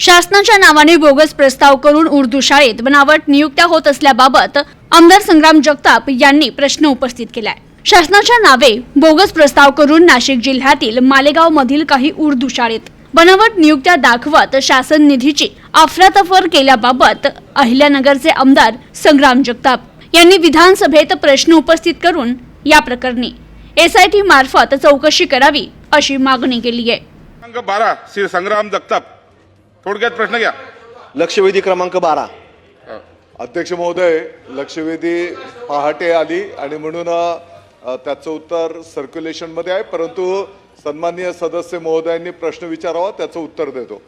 शासनाच्या नावाने बोगस प्रस्ताव करून उर्दू शाळेत बनावट नियुक्त्या होत असल्याबाबत आमदार संग्राम जगताप यांनी प्रश्न उपस्थित केलाय. शासनाच्या नावे बोगस प्रस्ताव करून नाशिक जिल्ह्यातील मालेगाव मधील काही उर्दू शाळेत बनावट नियुक्त्या दाखवत शासन निधीची अफरातफर केल्याबाबत अहिल्यानगरचे आमदार संग्राम जगताप यांनी विधानसभेत प्रश्न उपस्थित करून या प्रकरणी एसआयटी मार्फत चौकशी करावी अशी मागणी केली आहे. बारा श्री संग्राम जगताप. थोडक्यात प्रश्न घ्या. लक्षवेधी क्रमांक बारा. अध्यक्ष महोदय लक्षवेधी पहाटे आली आणि म्हणून त्याचं उत्तर सर्क्युलेशनमध्ये आहे परंतु सन्माननीय सदस्य महोदयांनी प्रश्न विचारावा त्याचं उत्तर देतो.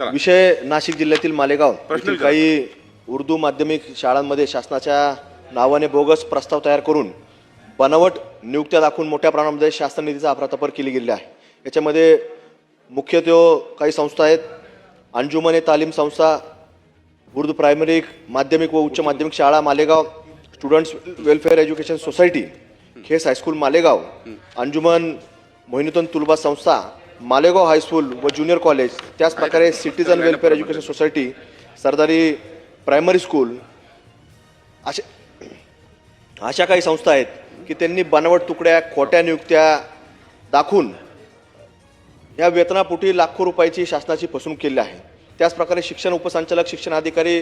विषय नाशिक जिल्ह्यातील मालेगाव. काही उर्दू माध्यमिक शाळांमध्ये शासनाच्या नावाने बोगस प्रस्ताव तयार करून बनावट नियुक्त्या दाखवून मोठ्या प्रमाणामध्ये शासन निधीचा अफरातफर केली गेली आहे. याच्यामध्ये मुख्यत्वे काही संस्था आहेत. अंजुमन ए तालीम संस्था उर्दू प्रायमरी माध्यमिक व उच्च माध्यमिक शाळा Malegaon students welfare education society खेस हायस्कूल मालेगाव अंजुमन मोहिनुद्दीन तुलबा संस्था मालेगाव हायस्कूल व ज्युनियर कॉलेज त्याच प्रकारे citizen welfare education society Sardari primary school अशा अशा काही संस्था आहेत की त्यांनी बनावट तुकड्या खोट्या नियुक्त्या दाखवून या वेतनापोटी लाखो रुपयाची शासनाची फसवणूक केली आहे. त्याचप्रकारे शिक्षण उपसंचालक शिक्षण अधिकारी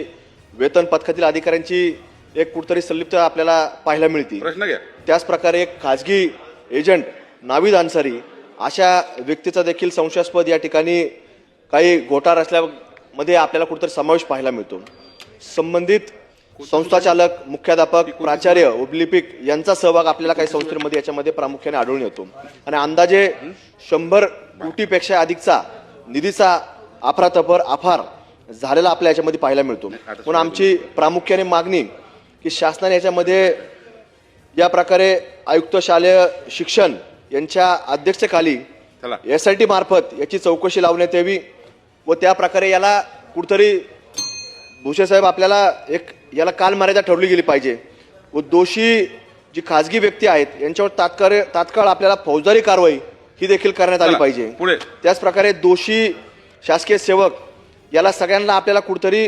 वेतन पथकातील अधिकाऱ्यांची एक कुठतरी संलिप्त आपल्याला पाहायला मिळते. प्रश्न घ्या. त्याचप्रकारे एक खाजगी एजंट नावीद अन्सारी अशा व्यक्तीचा देखील संशयास्पद या ठिकाणी काही घोटाळ असल्यामध्ये आपल्याला कुठेतरी समावेश पाहायला मिळतो. संबंधित संस्थाचालक मुख्याध्यापक प्राचार्य उपलिपिक यांचा सहभाग आपल्याला काही संस्थेमध्ये याच्यामध्ये प्रामुख्याने आढळून येतो. आणि अंदाजे शंभर कोटीपेक्षा अधिकचा निधीचा अफरातफर अफार झालेला आपल्या याच्यामध्ये पाहायला मिळतो म्हणून आमची प्रामुख्याने मागणी की शासनाने याच्यामध्ये या प्रकारे आयुक्त शालेय शिक्षण यांच्या अध्यक्षतेखाली चला. एस आय टी मार्फत याची चौकशी लावण्यात यावी व त्या प्रकारे याला कुठतरी साहेब आपल्याला एक याला काल मर्यादा ठरवली गेली पाहिजे व दोषी जी खाजगी व्यक्ती आहेत यांच्यावर तात्काळ तात्काळ आपल्याला फौजदारी कारवाई ही देखील करण्यात आली पाहिजे. पुढे. त्याचप्रकारे दोषी शासकीय सेवक याला सगळ्यांना आपल्याला कुठतरी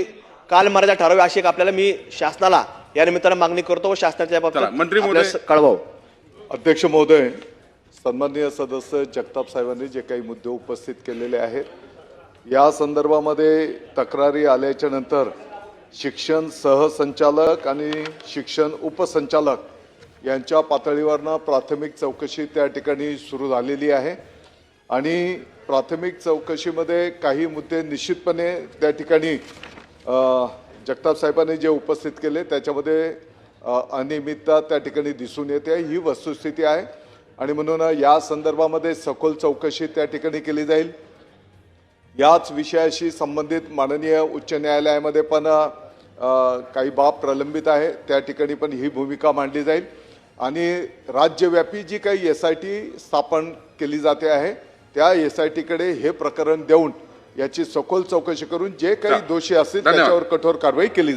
काल मर्यादा ठरावी अशी एक आपल्याला मी शासनाला या निमित्तानं मागणी करतो व शासनाच्या बाबतीत मंत्री कळवावं. अध्यक्ष महोदय सन्माननीय सदस्य जगताप साहेबांनी जे काही मुद्दे उपस्थित केलेले आहेत या संदर्भामध्ये तक्रारी आल्याच्यानंतर शिक्षण सहसंचालक आणि शिक्षण उपसंचालक यांच्या पातळीवरनं प्राथमिक चौकशी त्या ठिकाणी सुरू झालेली आहे. आणि प्राथमिक चौकशीमध्ये काही मुद्दे निश्चितपणे त्या ठिकाणी जगताप साहेबांनी जे उपस्थित केले त्याच्यामध्ये अनियमितता त्या ठिकाणी दिसून येते. ही वस्तुस्थिती आहे. आणि म्हणून या संदर्भामध्ये सखोल चौकशी त्या ठिकाणी केली जाईल. याच विषयाशी संबंधित माननीय उच्च न्यायालयामध्ये पण काही बाब प्रलंबित आहे. त्या ठिकाणी पण ही भूमिका मांडली जाईल. आणि राज्यव्यापी जी काही एस आय टी स्थापन केली जाते आहे त्या एस आय टीकडे हे प्रकरण देऊन याची सखोल चौकशी करून जे काही दोषी असतील. त्याच्यावर कठोर कारवाई केली